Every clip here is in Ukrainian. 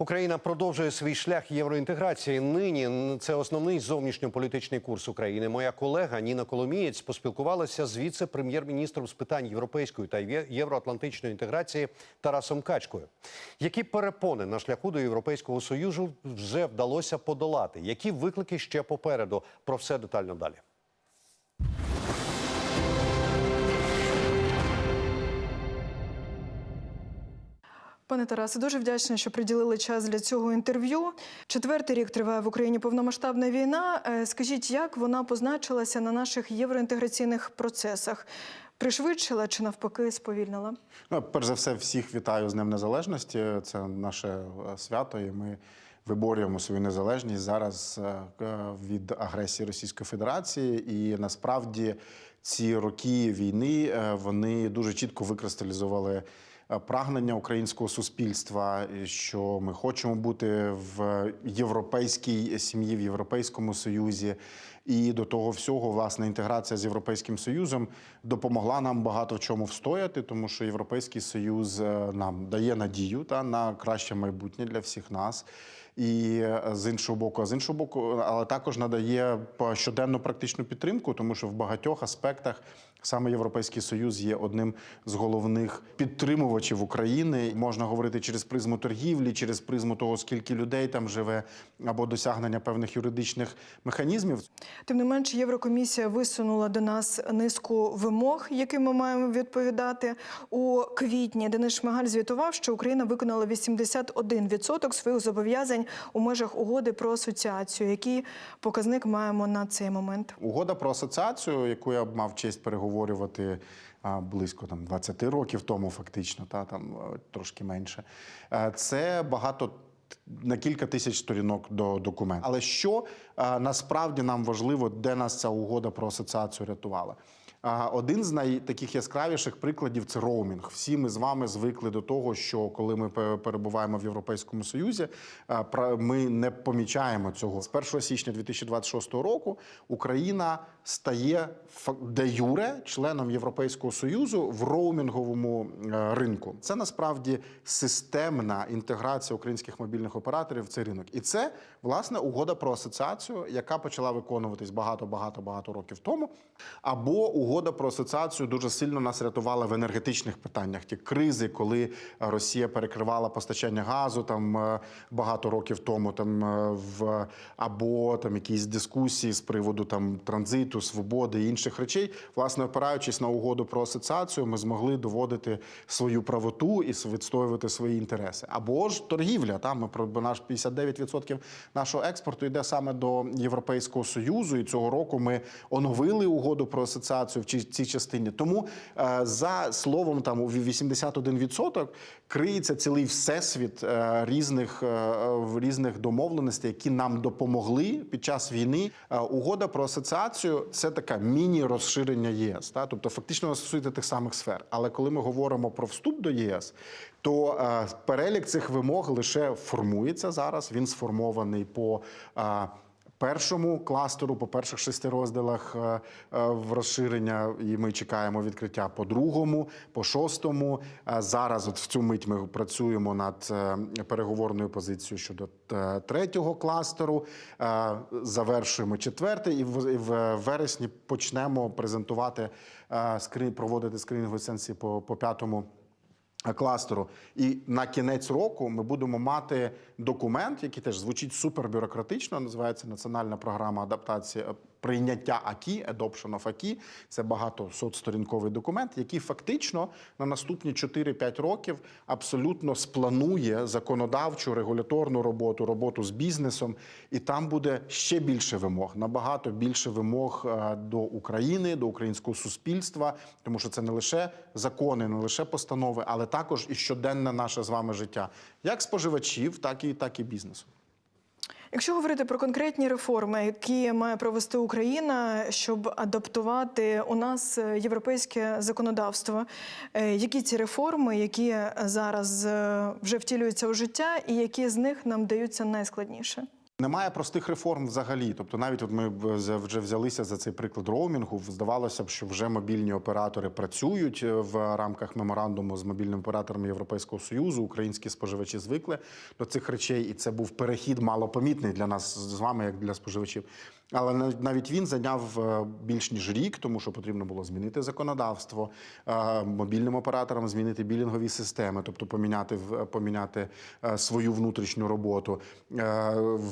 Україна продовжує свій шлях євроінтеграції. Нині це основний зовнішньополітичний курс України. Моя колега Ніна Коломієць поспілкувалася з віце-прем'єр-міністром з питань європейської та євроатлантичної інтеграції Тарасом Качкою. Які перепони на шляху до Європейського союзу вже вдалося подолати? Які виклики ще попереду? Про все детально далі. Пане Тарасе, дуже вдячна, що приділили час для цього інтерв'ю. Четвертий рік триває в Україні повномасштабна війна. Е, Скажіть, як вона позначилася на наших євроінтеграційних процесах? Пришвидшила чи навпаки сповільнила? Ну, перш за все, всіх вітаю з Днем Незалежності. Це наше е, свято, і ми виборюємо свою незалежність зараз е, від агресії Російської Федерації. І насправді ці роки війни вони дуже чітко викристалізували. Е, Прагнення українського суспільства, що ми хочемо бути в європейській сім'ї, в Європейському Союзі, і до того всього, власне, інтеграція з Європейським Союзом допомогла нам багато в чому встояти, тому що Європейський Союз е, нам дає надію та на краще майбутнє для всіх нас. І е, з іншого боку, а з іншого боку, але також надає щоденну практичну підтримку, тому що в багатьох аспектах саме Європейський Союз є одним з головних підтримувачів України. Можна говорити через призму торгівлі, через призму того, скільки людей там живе, або досягнення певних юридичних механізмів. Тим не менш, Єврокомісія висунула до нас низку вимог, яким ми маємо відповідати. У квітні Денис Шмигаль звітував, що Україна виконала 81% своїх зобов'язань у межах угоди про асоціацію. Який показник маємо на цей момент? Угода про асоціацію, яку я мав честь переговорювати близько там 20 років тому, фактично, та там е, трошки менше. Е, Це багато. На кілька тисяч сторінок до документу. Але що е, насправді нам важливо, де нас ця угода про асоціацію рятувала? Один з найтаких яскравіших прикладів це роумінг. Всі ми з вами звикли до того, що коли ми перебуваємо в Європейському Союзі, ми не помічаємо цього. З 1 січня 2026 року Україна стає де юре членом Європейського Союзу в роумінговому е, ринку. Це насправді системна інтеграція українських мобільних операторів в цей ринок. І це власне угода про асоціацію, яка почала виконуватись багато, багато, багато років тому. Або угода про асоціацію дуже сильно нас рятувала в енергетичних питаннях. Ті кризи, коли Росія перекривала постачання газу там е, багато років тому, там е, в або там якісь дискусії з приводу там транзиту, свободи і інших речей. Власне, опираючись на угоду про асоціацію, ми змогли доводити свою правоту і відстоювати свої інтереси. Або ж торгівля. Там про наш 59% нашого експорту йде саме до Європейського союзу. І цього року ми оновили угоду про асоціацію в ці- цій частині. Тому е, за словом там у 81% криється цілий всесвіт е, різних, е, в різних домовленостей, які нам допомогли під час війни. Угода про асоціацію це таке міні-розширення ЄС. Та? Тобто, фактично вона стосується тих самих сфер. Але коли ми говоримо про вступ до ЄС, то перелік цих вимог лише формується зараз. Він сформований по. Першому кластеру по перших шести розділах е, е, в розширення, і ми чекаємо відкриття по другому, по шостому. Е, Зараз, от в цю мить, ми працюємо над переговорною позицією щодо третього кластеру. Завершуємо четвертий, і в, вересні почнемо презентувати проводити скринінгові сесії по, по п'ятому кластеру. І на кінець року ми будемо мати документ, який теж звучить супербюрократично, називається Національна програма адаптації прийняття АКІ, Adoption of АКІ. Це багато сотсторінковий документ, який фактично на наступні 4-5 років абсолютно спланує законодавчу регуляторну роботу, роботу з бізнесом, і там буде ще більше вимог, набагато більше вимог е, до України, до українського суспільства, тому що це не лише закони, не лише постанови, але також і щоденне наше з вами життя, як споживачів, так і так і бізнесу. Якщо говорити про конкретні реформи, які має провести Україна, щоб адаптувати у нас е, європейське законодавство, е, які ці реформи, які зараз е, вже втілюються у життя, і які з них нам даються найскладніше? Немає простих реформ взагалі. Тобто, навіть от ми вже взялися за цей приклад роумінгу. Здавалося б, що вже мобільні оператори працюють е, в рамках меморандуму з мобільними операторами Європейського союзу. Українські споживачі звикли до цих речей, і це був перехід малопомітний для нас з вами, як для споживачів. Але нав- навіть він зайняв е, більш ніж рік, тому що потрібно було змінити законодавство е, мобільним операторам, змінити білінгові системи, тобто поміняти поміняти е, свою внутрішню роботу.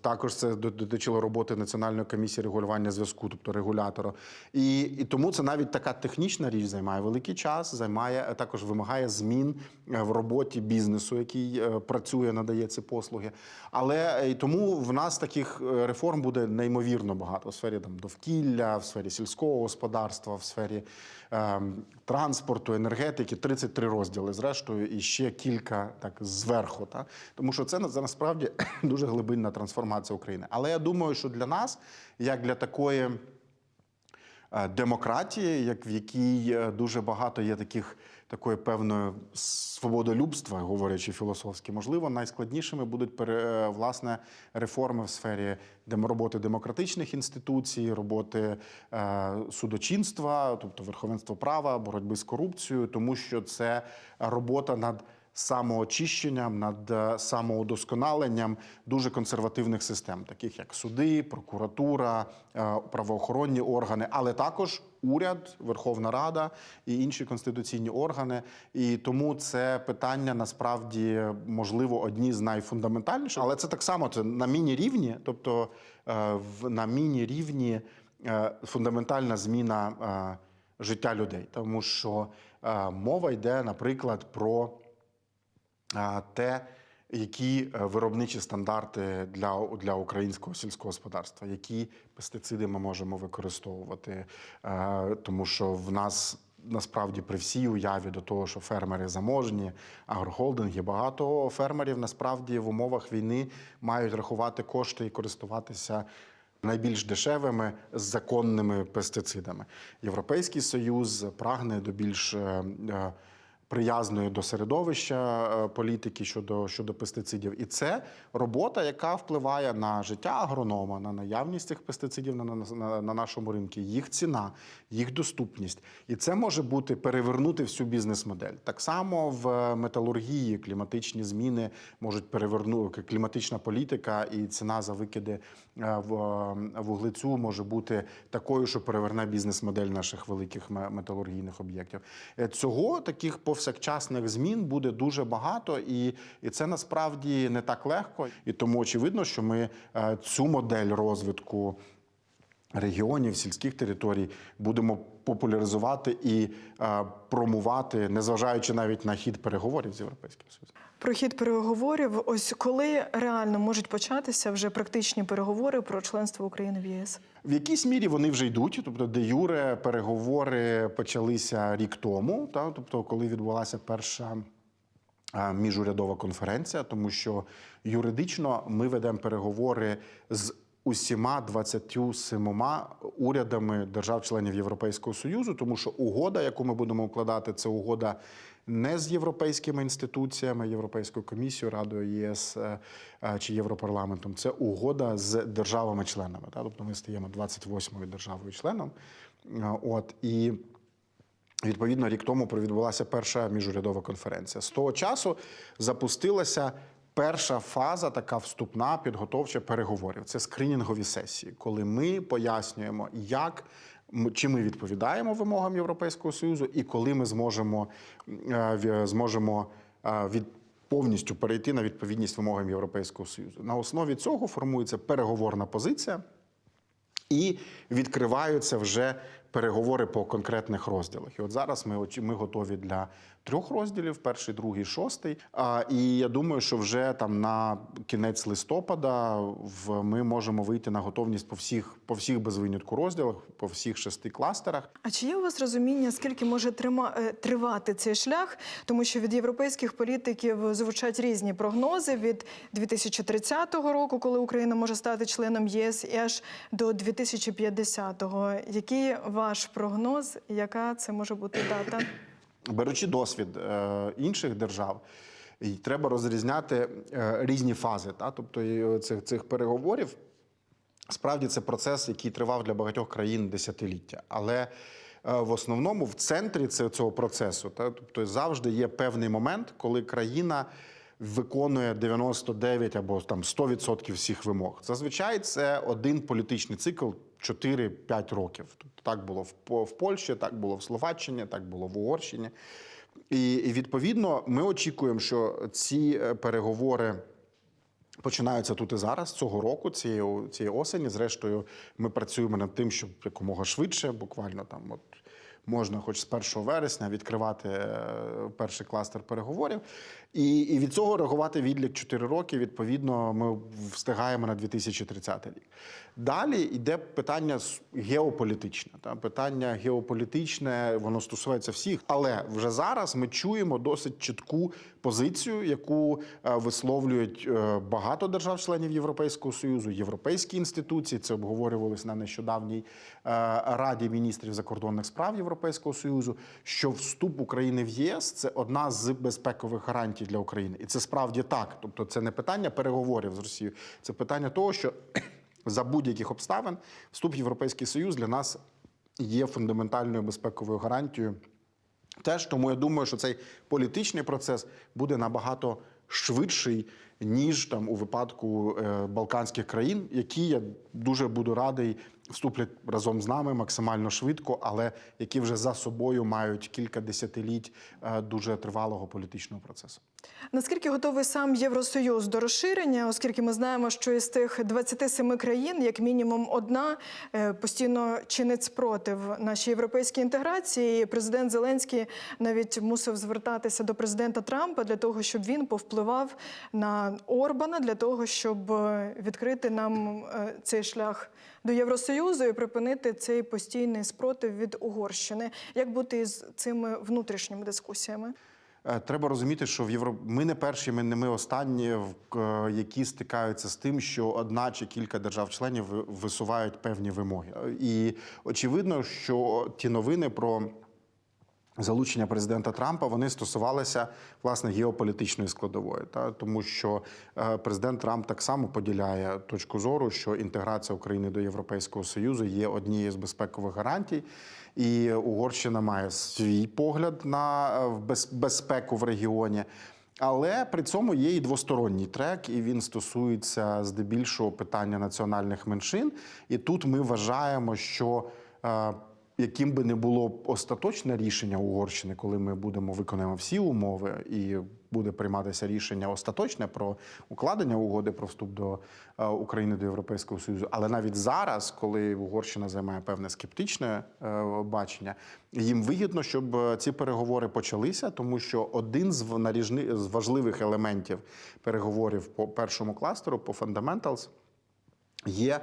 Також це до- дотичило роботи Національної комісії регулювання зв'язку, тобто регулятора. І, і тому це навіть така технічна річ займає великий час, займає також вимагає змін в роботі бізнесу, який працює, надає ці послуги. Але і тому в нас таких реформ буде неймовірно багато в сфері там довкілля, в сфері сільського господарства, в сфері е, транспорту, енергетики. 33 розділи, зрештою, і ще кілька так зверху. Та? Тому що це насправді дуже глибинна трансформація України. Але я думаю, що для нас, як для такої е, демократії, як в якій е, дуже багато є таких такої певної свободолюбства, говорячи філософськи, можливо, найскладнішими будуть е, власне реформи в сфері роботи демократичних інституцій, роботи е, судочинства, тобто верховенства права, боротьби з корупцією, тому що це робота над самоочищенням, над е, самоудосконаленням дуже консервативних систем, таких як суди, прокуратура, е, правоохоронні органи, але також уряд, Верховна Рада і інші конституційні органи. І тому це питання насправді можливо одні з найфундаментальніших, але це так само це на міні-рівні, тобто е, на міні-рівні фундаментальна зміна життя людей, тому що мова йде, наприклад, про те, які е, виробничі стандарти для, для українського сільського господарства, які пестициди ми можемо використовувати, Е, тому що в нас. Насправді при всій уяві до того, що фермери заможні, агрохолдинги, багато фермерів насправді в умовах війни мають рахувати кошти і користуватися найбільш дешевими законними пестицидами. Європейський союз прагне до більш е, приязної до середовища е, політики щодо, щодо пестицидів. І це робота, яка впливає на життя агронома, на наявність цих пестицидів на, на, на, на нашому ринку, їх ціна, їх доступність. І це може бути перевернути всю бізнес-модель. Так само в металургії кліматичні зміни можуть перевернути кліматична політика і ціна за викиди е, е, вуглецю може бути такою, що переверне бізнес-модель наших великих металургійних об'єктів. Цього таких повсякчасних змін буде дуже багато, і, і це насправді не так легко. І тому очевидно, що ми е, цю модель розвитку регіонів, сільських територій будемо популяризувати і е, промувати, незважаючи навіть на хід переговорів з європейським союзом. Про хід переговорів. Ось коли реально можуть початися вже практичні переговори про членство України в ЄС? В якійсь мірі вони вже йдуть. Тобто, де юре переговори почалися рік тому, та тобто, коли відбулася перша. Міжурядова конференція, тому що юридично ми ведемо переговори з усіма 27 урядами держав-членів Європейського Союзу, тому що угода, яку ми будемо укладати, це угода не з європейськими інституціями, Європейською комісією, Радою ЄС е, е, чи Європарламентом. Це угода з державами-членами. Тобто ми стаємо 28-ю державою-членом. Е, От і. Відповідно, рік тому відбулася перша міжурядова конференція. З того часу запустилася перша фаза, така вступна підготовча переговорів. Це скринінгові сесії, коли ми пояснюємо, як чи ми відповідаємо вимогам Європейського союзу, і коли ми зможемо, е, зможемо е, від повністю перейти на відповідність вимогам Європейського союзу. На основі цього формується переговорна позиція. І відкриваються вже переговори по конкретних розділах. І от зараз ми ми готові для трьох розділів: перший, другий, шостий. А, і я думаю, що вже там на кінець листопада в ми можемо вийти на готовність по всіх, по всіх без винятку розділах, по всіх шести кластерах. А чи є у вас розуміння, скільки може трима, е, тривати цей шлях? Тому що від європейських політиків звучать різні прогнози від 2030 року, коли Україна може стати членом ЄС, і аж до 2050-го. Який ваш прогноз? Яка це може бути дата? беручи досвід е, інших держав, І треба розрізняти е, різні фази. Та? Тобто цих, цих переговорів Справді це процес, який тривав для багатьох країн десятиліття. Але е, в основному в центрі це- цього процесу, та, тобто завжди є певний момент, коли країна виконує 99 або там 100% всіх вимог. Зазвичай це один політичний цикл 4-5 років. Тобто так було в, Польщі, так було в Словаччині, так було в Угорщині. І, і відповідно ми очікуємо, що ці е, переговори починаються тут і зараз, цього року, цієї, цієї осені. Зрештою, ми працюємо над тим, щоб якомога швидше, буквально там, от можна, хоч з 1 вересня, відкривати е, перший кластер переговорів. І, і від цього реагувати відлік 4 роки. Відповідно, ми встигаємо на 2030 рік. Далі йде питання геополітичне. Та питання геополітичне, воно стосується всіх. Але вже зараз ми чуємо досить чітку позицію, яку е, висловлюють е, багато держав-членів Європейського союзу, європейські інституції. Це обговорювалось на нещодавній е, раді міністрів закордонних справ Європейського союзу. Що вступ України в ЄС це одна з безпекових гарантій для України, і це справді так. Тобто, це не питання переговорів з Росією, це питання того, що за будь-яких обставин вступ в Європейський Союз для нас є фундаментальною безпековою гарантією. Теж тому я думаю, що цей політичний процес буде набагато швидший, ніж там у випадку е, Балканських країн, які я дуже буду радий вступлять разом з нами максимально швидко, але які вже за собою мають кілька десятиліть е, дуже тривалого політичного процесу. Наскільки готовий сам Євросоюз до розширення, оскільки ми знаємо, що із тих 27 країн, як мінімум одна, е, постійно чинить спротив нашій європейській інтеграції. І Президент Зеленський навіть мусив звертатися до президента Трампа для того, щоб він повпливав на Орбана, для того, щоб е, відкрити нам е, цей шлях до Євросоюзу і припинити цей постійний спротив від Угорщини. Як бути з цими внутрішніми дискусіями? Е, Треба розуміти, що в Євро... ми не перші, ми не ми останні, які стикаються з тим, що одна чи кілька держав-членів висувають певні вимоги. І очевидно, що ті новини про залучення президента Трампа вони стосувалися власне геополітичної складової, та тому що е, президент Трамп так само поділяє точку зору, що інтеграція України до Європейського союзу є однією з безпекових гарантій, і Угорщина має свій погляд на е, безпеку в регіоні. Але при цьому є і двосторонній трек, і він стосується здебільшого питання національних меншин. І тут ми вважаємо, що е, яким би не було остаточне рішення Угорщини, коли ми будемо виконуємо всі умови, і буде прийматися рішення остаточне про укладення угоди про вступ до е, України до Європейського Союзу. Але навіть зараз, коли Угорщина займає певне скептичне е, бачення, їм вигідно, щоб е, ці переговори почалися, тому що один з в- наріжни- з важливих елементів переговорів по першому кластеру, по fundamentals, є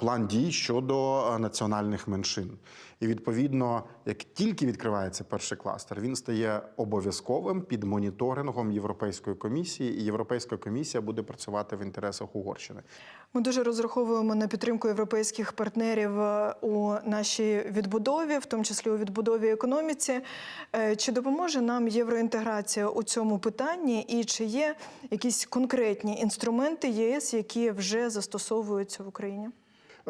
план дій щодо е, національних меншин. І відповідно, як тільки відкривається перший кластер, він стає обов'язковим під моніторингом Європейської комісії, і Європейська комісія буде працювати в інтересах Угорщини. Ми дуже розраховуємо на підтримку європейських партнерів е, у нашій відбудові, в тому числі у відбудові економіці. Е, Чи допоможе нам євроінтеграція у цьому питанні, і чи є якісь конкретні інструменти ЄС, які вже застосовуються в Україні?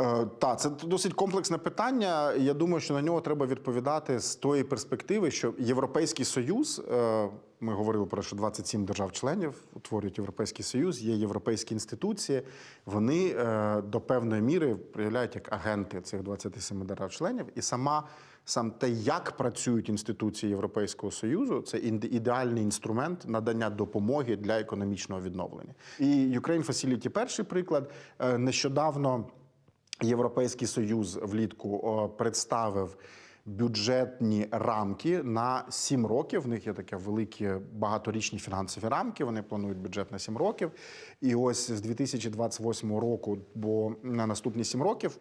Е, Та це досить комплексне питання. Я думаю, що на нього треба відповідати з тої перспективи, що Європейський Союз, е, ми говорили про що 27 держав-членів утворюють Європейський Союз, є європейські інституції. Вони е, до певної міри проявляють як агенти цих 27 держав-членів, і сама. Сам те, як працюють інституції Європейського союзу, це ідеальний інструмент надання допомоги для економічного відновлення. І Ukraine Facility – перший приклад. Нещодавно Європейський Союз влітку представив бюджетні рамки на 7 років. В них є такі великі багаторічні фінансові рамки. Вони планують бюджет на 7 років. І ось з 2028 року, бо на наступні 7 років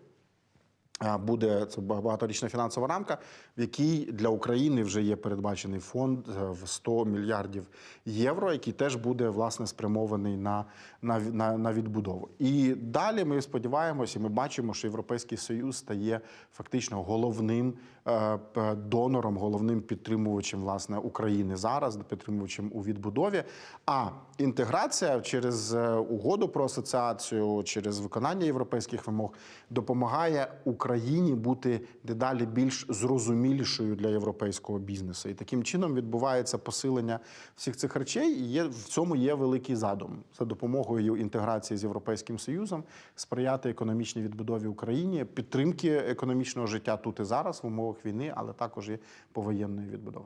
Буде це багаторічна фінансова рамка, в якій для України вже є передбачений фонд е, в 100 мільярдів євро, який теж буде власне спрямований на, на, на, на відбудову. І далі ми сподіваємося, і ми бачимо, що Європейський Союз стає фактично головним е, донором, головним підтримувачем власне України зараз, підтримувачем у відбудові. А інтеграція через е, угоду про асоціацію, через виконання європейських вимог допомагає Україні бути дедалі більш зрозумілішою для європейського бізнесу. І таким чином відбувається посилення всіх цих речей. І є в цьому є великий задум за допомогою інтеграції з європейським союзом, сприяти економічній відбудові України, підтримки економічного життя тут і зараз в умовах війни, але також і повоєнної відбудови.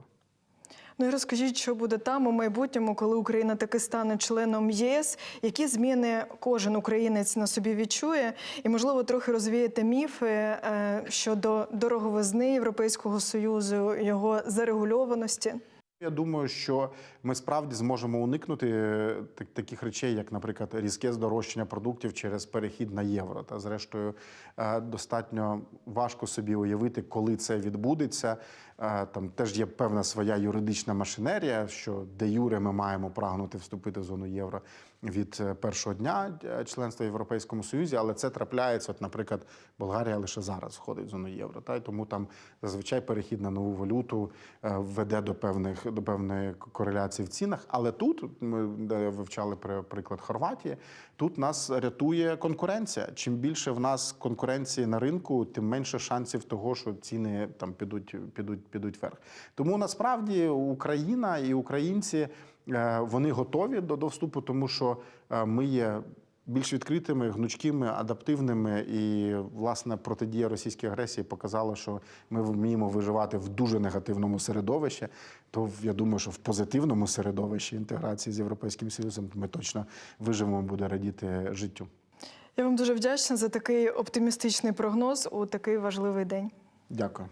Ну і розкажіть, що буде там у майбутньому, коли Україна таки стане членом ЄС, які зміни кожен українець на собі відчує, і можливо трохи розвіяти міфи е, щодо дороговизни Європейського союзу, його зарегульованості. Я думаю, що ми справді зможемо уникнути е, так- таких речей, як, наприклад, різке здорожчання продуктів через перехід на євро. Та зрештою е, достатньо важко собі уявити, коли це відбудеться. Е, Там теж є певна своя юридична машинерія, що де юре ми маємо прагнути вступити в зону євро від е, першого дня е, членства в Європейському Союзі, але це трапляється. От, наприклад, Болгарія лише зараз входить в зону євро. Та й тому там зазвичай перехід на нову валюту веде до певних до певної кореляції в цінах. Але тут ми вивчали при- приклад Хорватії. Тут нас рятує конкуренція. Чим більше в нас конкуренції на ринку, тим менше шансів того, що ціни там підуть, підуть, підуть вверх. Тому насправді Україна і українці е, вони готові до, до вступу, тому що е, ми є більш відкритими, гнучкими, адаптивними. І власне протидія російській агресії показала, що ми вміємо виживати в дуже негативному середовищі. То я думаю, що в позитивному середовищі інтеграції з європейським союзом ми точно виживемо, буде радіти життю. Я вам дуже вдячна за такий оптимістичний прогноз у такий важливий день. Дякую.